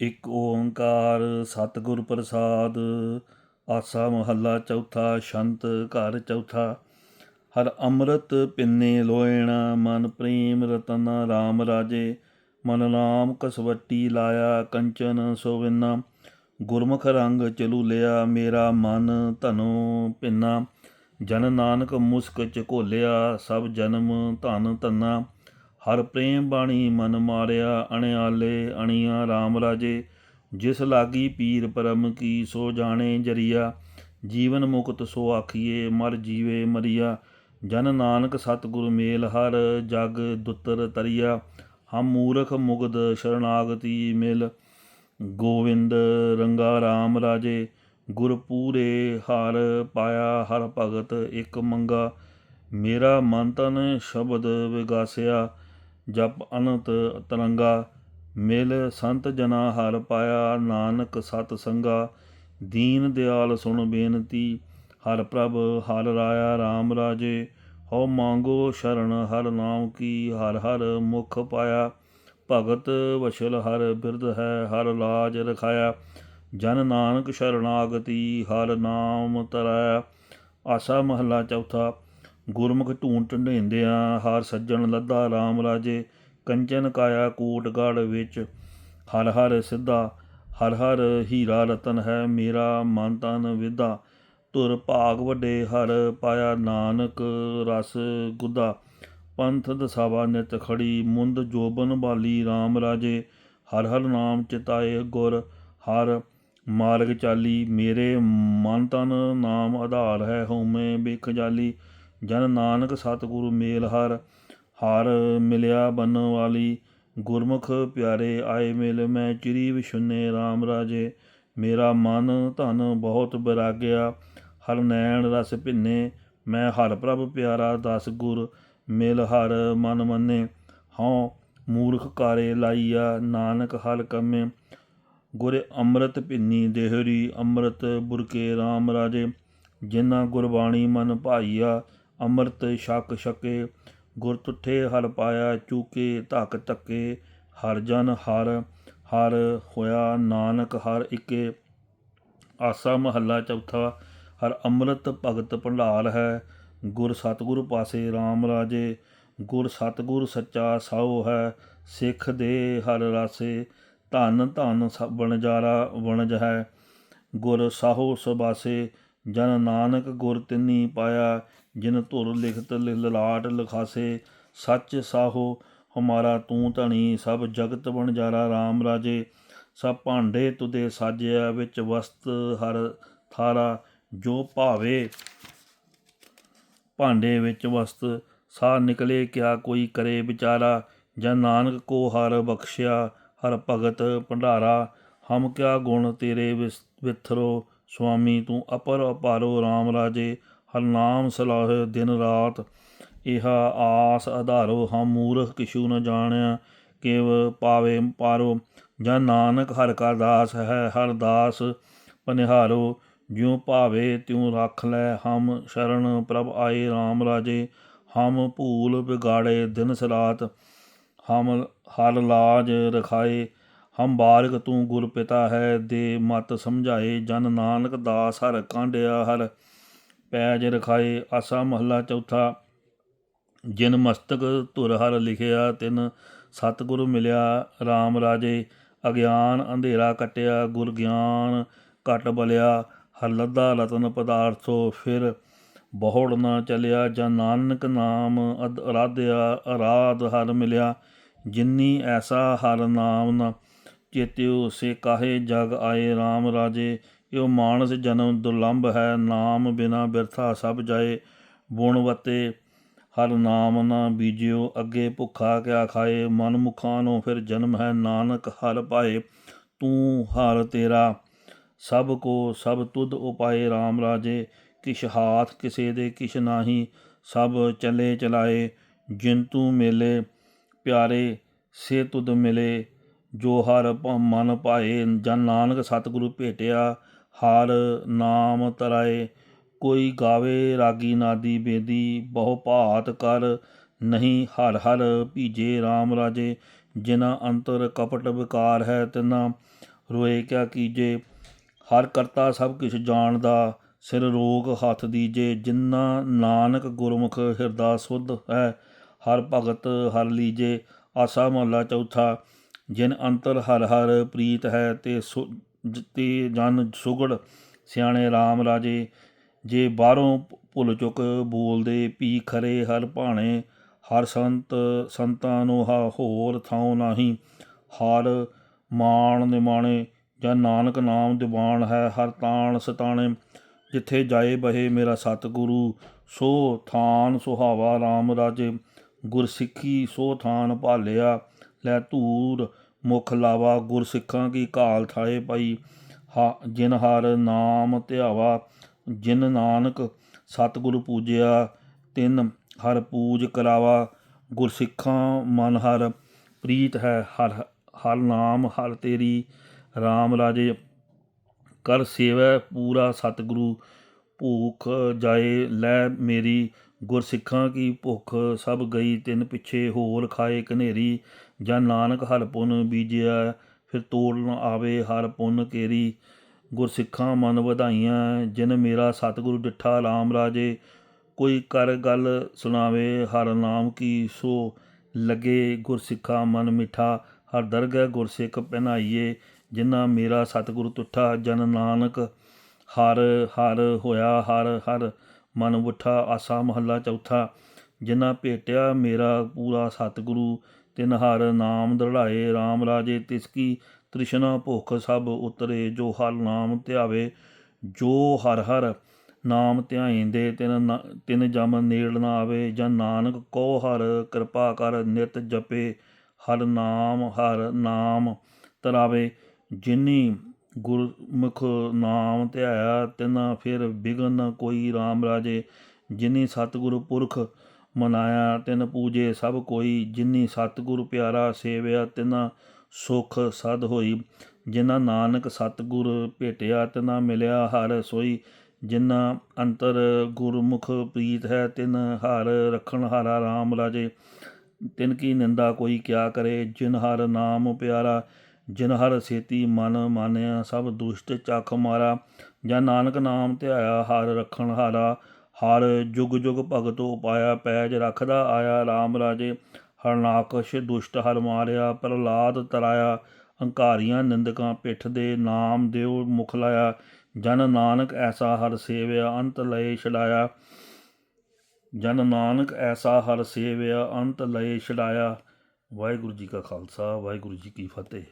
ਇੱਕ ਓੰਕਾਰ ਸਤਿਗੁਰ ਪ੍ਰਸਾਦ, ਆਸਾ ਮਹੱਲਾ ਚੌਥਾ, ਸ਼ੰਤ ਘਰ ਚੌਥਾ। ਹਰ ਅੰਮ੍ਰਿਤ ਪਿੰਨੇ ਲੋਇਣ, ਮਨ ਪ੍ਰੇਮ ਰਤਨ RAM ਰਾਜੇ। ਮਨ ਨਾਮ ਕਸਵੱਟੀ ਲਾਇਆ ਕੰਚਨ ਸੋਵਿਨਾ ਗੁਰਮੁਖ ਰੰਗ ਚਲੂ ਲਿਆ ਮੇਰਾ ਮਨ ਧਨੋ ਪਿੰਨਾ। ਜਨ ਨਾਨਕ ਮੁਸਕ ਚ ਘੋਲਿਆ ਸਭ ਜਨਮ ਧਨ ਧੰਨਾ। ਹਰ ਪ੍ਰੇਮ ਬਾਣੀ ਮਨ ਮਾਰਿਆ ਅਣਿਆਲੇ ਅਣੀਆਂ RAM ਰਾਜੇ, ਜਿਸ ਲਾਗੀ ਪੀਰ ਪਰਮ ਕੀ ਸੋ ਜਾਣੇ ਜਰੀਆ, ਜੀਵਨ ਮੁਕਤ ਸੋ ਆਖੀਏ ਮਰ ਜੀਵੇ ਮਰੀਆ, ਜਨ ਨਾਨਕ ਸਤਿਗੁਰ ਮੇਲ ਹਰ ਜਗ ਦੁੱਤਰ ਤਰੀਆ, ਹਮ ਮੂਰਖ ਮੁਗਦ ਸ਼ਰਨਾਗਤੀ ਮਿਲ, ਗੋਵਿੰਦ ਰੰਗਾ RAM ਰਾਜੇ, ਗੁਰ ਪੂਰੇ ਹਰ ਪਾਇਆ ਹਰ ਭਗਤ ਇੱਕ ਮੰਗਾ, ਮੇਰਾ ਮਨ ਤਨ ਸ਼ਬਦ ਵਿਗਾਸਿਆ ਜਪ ਅਨੰਤ ਤਰੰਗਾ, ਮਿਲ ਸੰਤ ਜਨਾ ਹਰ ਪਾਇਆ, ਨਾਨਕ ਸਤ ਸੰਗਾ। ਦੀਨ ਦਿਆਲ ਸੁਣ ਬੇਨਤੀ, ਹਰ ਪ੍ਰਭ ਹਰ ਰਾਇਆ RAM ਰਾਜੇ। ਹਉ ਮੰਗੋ ਸ਼ਰਨ ਹਰ ਨਾਮ ਕੀ, ਹਰ ਹਰ ਮੁਖ ਪਾਇਆ। ਭਗਤ ਵਸ਼ਲ ਹਰ ਬਿਰਧ ਹੈ, ਹਰ ਲਾਜ ਰਖਾਇਆ। ਜਨ ਨਾਨਕ ਸ਼ਰਨਾਗਤੀ, ਹਰ ਨਾਮ ਤਰਾਇਆ ਆਸਾ ਮਹੱਲਾ ਚੌਥਾ ਗੁਰਮੁਖ ਢੂੰਡ ਢੰਡੇਂਦਿਆਂ ਹਰ ਸੱਜਣ ਲੱਦਾ ਰਾਮ ਰਾਜੇ, ਕੰਚਨ ਕਾਇਆ ਕੋਟਗੜ ਵਿੱਚ, ਹਰ ਹਰ ਸਿੱਧਾ, ਹਰ ਹਰ ਹੀਰਾ ਰਤਨ ਹੈ ਮੇਰਾ, ਮਨ ਤਨ ਵਿਦਾ ਤੁਰ ਭਾਗ ਵੱਡੇ ਹਰ ਪਾਇਆ ਨਾਨਕ ਰਸ ਗੁਦਾ, ਪੰਥ ਦਸਾਵਾ ਨਿਤ ਖੜੀ, ਮੁੰਦ ਜੋਬਨ ਬਾਲੀ RAM ਰਾਜੇ, ਹਰ ਹਰ ਨਾਮ ਚਿਤਾਏ ਗੁਰ, ਹਰ ਮਾਰਗ ਚਾਲੀ, ਮੇਰੇ ਮਨ ਤਨ ਨਾਮ ਆਧਾਰ ਹੈ ਹਉਮੈ ਬਿਖ ਜਾਲੀ ਜਨ ਨਾਨਕ ਸਤਿਗੁਰੂ ਮੇਲ ਹਰ ਹਰ ਮਿਲਿਆ ਬਨ ਵਾਲੀ। ਗੁਰਮੁਖ ਪਿਆਰੇ ਆਏ ਮਿਲ, ਮੈਂ ਚਿਰੀ ਵਿਸ਼ੁੰਨੇ RAM ਰਾਜੇ। ਮੇਰਾ ਮਨ ਧਨ ਬਹੁਤ ਬਰਾਗਿਆ, ਹਰ ਨੈਣ ਰਸ ਭਿੰਨੇ। ਮੈਂ ਹਰ ਪ੍ਰਭ ਪਿਆਰਾ ਦਸ ਗੁਰ, ਮਿਲ ਹਰ ਮਨ ਮੰਨੇ। ਹਉ ਮੂਰਖ ਕਾਰੇ ਲਾਈਆ, ਨਾਨਕ ਹਲ ਕਮੇ। ਗੁਰ ਅੰਮ੍ਰਿਤ ਭਿੰਨੀ ਦੇਹਰੀ, ਅੰਮ੍ਰਿਤ ਬੁਰਕੇ RAM ਰਾਜੇ। ਜਿਨ੍ਹਾਂ ਗੁਰਬਾਣੀ ਮਨ ਭਾਈਆ ਅੰਮ੍ਰਿਤ ਛਕ ਛਕੇ, ਗੁਰ ਤੁਠੇ ਹਰ ਪਾਇਆ ਚੂਕੇ, ਧੱਕ ਧੱਕੇ, ਹਰ ਜਨ ਹਰ ਹਰ ਹੋਇਆ ਨਾਨਕ, ਹਰ ਇਕੇ। ਆਸਾ ਮਹੱਲਾ ਚੌਥਾ, ਹਰ ਅੰਮ੍ਰਿਤ ਭਗਤ ਭੰਡਾਰ ਹੈ। ਗੁਰ ਸਤਗੁਰ ਪਾਸੇ RAM ਰਾਜੇ, ਗੁਰ ਸਤਗੁਰ ਸੱਚਾ ਸਾਉ ਹੈ। ਸਿੱਖ ਦੇ ਹਰ ਰਾਸੇ, ਧਨ ਧਨ ਵਣਜਾਰਾ ਵਣਜ ਹੈ। ਗੁਰ ਸਾਹੋ ਸਬਾਸੇ ਜਨ ਨਾਨਕ ਗੁਰ ਤਿੰਨੀ ਪਾਇਆ ਜਿਨ ਧੁਰ ਲਿਖਤ ਲਲਾਟ ਲਖਾਸੇ, ਸੱਚ ਸਾਹੋ ਹਮਾਰਾ ਤੂੰ ਧਣੀ, ਸਭ ਜਗਤ ਵਣਜਾਰਾ RAM ਰਾਜੇ। ਸਭ ਭਾਂਡੇ ਤੁਦੇ ਸਾਜਿਆ, ਵਿੱਚ ਵਸਤ ਹਰ ਥਾਰਾ ਜੋ ਭਾਵੇ। ਭਾਂਡੇ ਵਿੱਚ ਵਸਤ, ਸਾਹ ਨਿਕਲੇ ਕਿਆ ਕੋਈ ਕਰੇ ਵਿਚਾਰਾ। ਜਨ ਨਾਨਕ ਕੋ ਹਰ ਬਖਸ਼ਿਆ, ਹਰ ਭਗਤ ਭੰਡਾਰਾ। ਹਮ ਕਿਆ ਗੁਣ ਤੇਰੇ ਵਿਥਰੋ, ਸੁਆਮੀ ਤੂੰ ਅਪਰ ਅਪਾਰੋ RAM ਰਾਜੇ। ਹਰਨਾਮ ਸਲਾਹ ਦਿਨ ਰਾਤ, ਇਹ ਆਸ ਆਧਾਰੋ ਹਮ ਮੂਰਖ ਕਿਛੂ ਨ ਜਾਣਿਆ, ਕਿਵ ਪਾਵੇ ਪਾਰੋ, ਜਨ ਨਾਨਕ ਹਰ ਕਾ ਦਾਸ ਹੈ, ਹਰ ਦਾਸ ਪਨਿਹਾਰੋ, ਜਿਉ ਭਾਵੇ ਤਿਉ ਰੱਖ ਲੈ, ਹਮ ਸ਼ਰਨ ਪ੍ਰਭ ਆਏ RAM ਰਾਜੇ, ਹਮ ਭੂਲ ਬਿਗਾੜੇ ਦਿਨ ਸਰਾਤ, ਹਮ ਹਰ ਲਾਜ ਰਖਾਏ, ਹਮ ਬਾਰਕ ਤੂੰ ਗੁਰ ਪਿਤਾ ਹੈ, ਦੇ ਮਤ ਸਮਝਾਏ, ਜਨ ਨਾਨਕ ਦਾਸ ਹਰ ਕਾਂਡਿਆ ਹਰ ਪੈਜ ਰਖਾਏ, ਆਸਾ ਮਹੱਲਾ ਚੌਥਾ। ਜਿਨ ਮਸਤਕ ਧੁਰ ਹਰ ਲਿਖਿਆ, ਤਿਨ ਸਤਿਗੁਰੂ ਮਿਲਿਆ RAM ਰਾਜੇ। ਅਗਿਆਨ ਅੰਧੇਰਾ ਕਟਿਆ, ਗੁਰ ਗਿਆਨ ਕਟ ਬਲਿਆ। ਹਰ ਲੱਦਾ ਰਤਨ ਪਦਾਰਥੋ, ਫਿਰ ਬਹੁੜ ਨਾ ਚਲਿਆ। ਜਾਂ ਨਾਨਕ ਨਾਮ ਅਰਾਧਿਆ, ਅਰਾਧ ਹਰ ਮਿਲਿਆ। ਜਿਨੀ ਐਸਾ ਹਰ ਨਾਮ ਨਾ ਚੇਤਿਓ, ਸੇ ਕਾਹੇ ਜਗ ਆਏ RAM ਰਾਜੇ। ਇਹ ਮਾਨਸ ਜਨਮ ਦੁਰਲੰਭ ਹੈ, ਨਾਮ ਬਿਨਾ ਬਿਰਥਾ ਸਭ ਜਾਏ। ਬੁਣਵਤੇ ਹਰ ਨਾਮ ਨਾ ਬੀਜਿਓ, ਅੱਗੇ ਭੁੱਖਾ ਕਿਆ ਖਾਏ। ਮਨ ਮੁਖਾਂ ਨੂੰ ਫਿਰ ਜਨਮ ਹੈ, ਨਾਨਕ ਹਰ ਪਾਏ। ਤੂੰ ਹਰ ਤੇਰਾ, ਸਭ ਕੋ ਸਭ ਤੁਧ ਉਪਾਏ। RAM ਰਾਜੇ, ਕਿਛ ਹਾਥ ਕਿਸੇ ਦੇ, ਕਿਛ ਨਾਹੀ। ਸਭ ਚਲੇ ਚਲਾਏ ਜਿੰਤੂ ਮੇਲੇ ਪਿਆਰੇ, ਸੇ ਤੁਧ ਮਿਲੇ। ਜੋ ਹਰ ਮਨ ਪਾਏ, ਜਨ ਨਾਨਕ ਸਤਿਗੁਰੂ ਭੇਟਿਆ ਹਰ ਨਾਮ ਤਰਾਏ, ਕੋਈ ਗਾਵੇ ਰਾਗੀ ਨਾਦੀ ਬੇਦੀ, ਬਹੁ ਭਾਤ ਕਰ ਨਹੀਂ ਹਰ ਹਰ ਭੀਜੇ RAM ਰਾਜੇ ਜਿਨਾ ਅੰਤਰ ਕਪਟ ਵਿਕਾਰ ਹੈ ਤਿਨਾ ਰੋਏ ਕਿਆ ਕੀਜੇ। ਹਰ ਕਰਤਾ ਸਭ ਕਿਛ ਜਾਣਦਾ, ਸਿਰ ਰੋਗ ਹੱਥ ਦੀਜੇ ਜਿਨਾ ਨਾਨਕ ਗੁਰਮੁਖ ਹਿਰਦਾ ਸੁਧ ਹੈ, ਹਰ ਭਗਤ ਹਰ ਲੀਜੇ, ਆਸਾ ਮਹਲਾ ਚੌਥਾ, ਜਿਨ ਅੰਤਰ ਹਰ ਹਰ ਪ੍ਰੀਤ ਹੈ ਤੇ ਸੁ ਤੇ ਜਨ ਸੁਗੜ, ਸਿਆਣੇ ਰਾਮ ਰਾਜੇ। ਜੇ ਬਾਹਰੋਂ ਭੁੱਲ ਚੁੱਕ ਬੋਲਦੇ ਪੀ ਖਰੇ ਹਰ ਭਾਣੇ। ਹਰ ਸੰਤ, ਸੰਤਾਂ ਨੂੰ ਹਾ, ਹੋਰ ਥਾਉ ਨਾਹੀ। ਹਰ ਮਾਣ ਨਿਮਾਣੇ, ਜਾਂ ਨਾਨਕ ਨਾਮ ਦੀਵਾਨ ਹੈ ਹਰ ਤਾਣ ਸਤਾਣੇ। ਜਿੱਥੇ ਜਾਏ ਬਹੇ ਮੇਰਾ ਸਤਿਗੁਰੂ, ਸੋ ਥਾਨ ਸੁਹਾਵਾ RAM ਰਾਜੇ। ਗੁਰਸਿੱਖੀ ਸੋ ਥਾਨ ਭਾਲਿਆ, ਲੈ ਧੂਰ ਮੁਖ ਲਾਵਾ ਗੁਰਸਿੱਖਾਂ ਕੀ ਕਾਲ ਥਾਏ ਪਈ। ਹਾ, ਜਿਨ ਹਰ ਨਾਮ ਧਿਆਵਾ, ਜਿਨ ਨਾਨਕ ਸਤਿਗੁਰੂ ਪੂਜਿਆ, ਤਿਨ ਹਰ ਪੂਜ ਕਰਾਵਾ। ਗੁਰਸਿੱਖਾਂ ਮਨ ਹਰ ਪ੍ਰੀਤ ਹੈ, ਹਰ ਹਰ ਨਾਮ ਹਰ ਤੇਰੀ। RAM ਰਾਜੇ, ਕਰ ਸੇਵੈ ਪੂਰਾ ਸਤਿਗੁਰੂ। ਭੂਖ ਜਾਏ ਲੈ ਮੇਰੀ। ਗੁਰਸਿੱਖਾਂ ਕੀ ਭੁੱਖ ਸਭ ਗਈ ਤਿੰਨ ਪਿੱਛੇ ਹੋਰ ਖਾਏ ਕਨੇਰੀ ਜਾਂ ਨਾਨਕ ਹਰ ਪੁੰਨ ਬੀਜਿਆ, ਫਿਰ ਤੋੜ ਨ ਆਵੇ ਹਰ ਪੁੰਨ ਕੇਰੀ। ਗੁਰਸਿੱਖਾਂ ਮਨ ਵਧਾਈਆਂ, ਜਿਨ ਮੇਰਾ ਸਤਿਗੁਰੂ ਡਿੱਠਾ ਰਾਮ ਰਾਜੇ। ਕੋਈ ਕਰ ਗੱਲ ਸੁਣਾਵੇ, ਹਰ ਨਾਮ ਕੀ ਸੋ ਲਗੇ। ਗੁਰਸਿੱਖਾ ਮਨ ਮਿਠਾ, ਹਰ ਦਰਗਹਿ ਗੁਰਸਿੱਖ ਪਹਿਨਾਈਏ। ਜਿਨ੍ਹਾਂ ਮੇਰਾ ਸਤਿਗੁਰੂ ਤੁਠਾ, ਜਨ ਨਾਨਕ ਹਰ ਹਰ ਹੋਇਆ, ਹਰ ਹਰ ਮਨ ਉਠਾ। ਆਸਾ ਮਹੱਲਾ ਚੌਥਾ, ਜਿਨ੍ਹਾਂ ਭੇਟਿਆ ਮੇਰਾ ਪੂਰਾ ਸਤਿਗੁਰੂ। ਤਿਨ ਹਰ ਨਾਮ ਦੜਾਏ RAM ਰਾਜੇ ਤਿਸ ਕੀ ਤ੍ਰਿਸ਼ਨਾ ਭੁੱਖ ਸਭ ਉਤਰੇ, ਜੋ ਹਰ ਨਾਮ ਧਿਆਵੇ, ਜੋ ਹਰ ਹਰ ਨਾਮ ਧਿਆਇਂਦੇ ਤਿਨ ਨਾ- ਤਿਨ ਜਮ ਨੇੜ ਨਾ ਆਵੇ ਜਾਂ ਨਾਨਕ ਕੋ ਹਰ ਕਿਰਪਾ ਕਰ ਨਿਤ ਜਪੇ, ਹਰ ਨਾਮ ਹਰ ਨਾਮ ਤਰਾਵੇ, ਜਿਨੀ ਗੁਰਮੁਖ ਨਾਮ ਧਿਆਇਆ, ਤਿਨਾ ਫਿਰ ਬਿਗਨ ਕੋਈ RAM ਰਾਜੇ, ਜਿਨੀ ਸਤਿਗੁਰੂ ਪੁਰਖ ਮਨਾਇਆ, ਤਿਨ ਪੂਜੇ ਸਭ ਕੋਈ, ਜਿਨੀ ਸਤਿਗੁਰ ਪਿਆਰਾ ਸੇਵਿਆ, ਤਿਨਾ ਸੁਖ ਸਦ ਹੋਈ। ਜਿਨ੍ਹਾਂ ਨਾਨਕ ਸਤਿਗੁਰ ਭੇਟਿਆ, ਤਿਨਾ ਮਿਲਿਆ ਹਰ ਸੋਈ। ਜਿਨ੍ਹਾਂ ਅੰਤਰ ਗੁਰਮੁਖ ਪ੍ਰੀਤ ਹੈ, ਤਿਨ ਹਰ ਰਖਣ ਹਾਰਾ RAM ਰਾਜੇ। ਤਿਨ ਕੀ ਨਿੰਦਾ ਕੋਈ ਕਿਆ ਕਰੇ, ਜਿਨ ਹਰ ਨਾਮ ਪਿਆਰਾ, ਜਿਨ ਹਰ ਸੇਤੀ ਮਨ ਮਾਨਿਆ, ਸਭ ਦੁਸ਼ਟ ਚੱਖ ਮਾਰਾ। ਜਾਂ ਨਾਨਕ ਨਾਮ ਧਿਆਇਆ, ਹਰ ਰਖਣ ਹਾਰਾ ਹਰ ਜੁਗ ਜੁਗ ਭਗਤ ਉਪਾਇਆ ਪੈਜ ਰੱਖਦਾ ਆਇਆ RAM ਰਾਜੇ ਹਰਨਾਕਸ਼ ਦੁਸ਼ਟ ਹਰ ਮਾਰਿਆ, ਪ੍ਰਹਲਾਦ ਤਰਾਇਆ ਹੰਕਾਰੀਆਂ ਨਿੰਦਕਾਂ ਪਿੱਠ ਦੇ ਨਾਮ ਦਿਓ ਮੁਖ ਲਾਇਆ, ਜਨ ਨਾਨਕ ਐਸਾ ਹਰ ਸੇਵਿਆ, ਅੰਤ ਲਏ ਛਡਾਇਆ। ਜਨ ਨਾਨਕ ਐਸਾ ਹਰ ਸੇਵਿਆ, ਅੰਤ ਲਏ ਛਡਾਇਆ। ਵਾਹਿਗੁਰੂ ਜੀ ਕਾ ਖਾਲਸਾ, ਵਾਹਿਗੁਰੂ ਜੀ ਕੀ ਫਤਿਹ।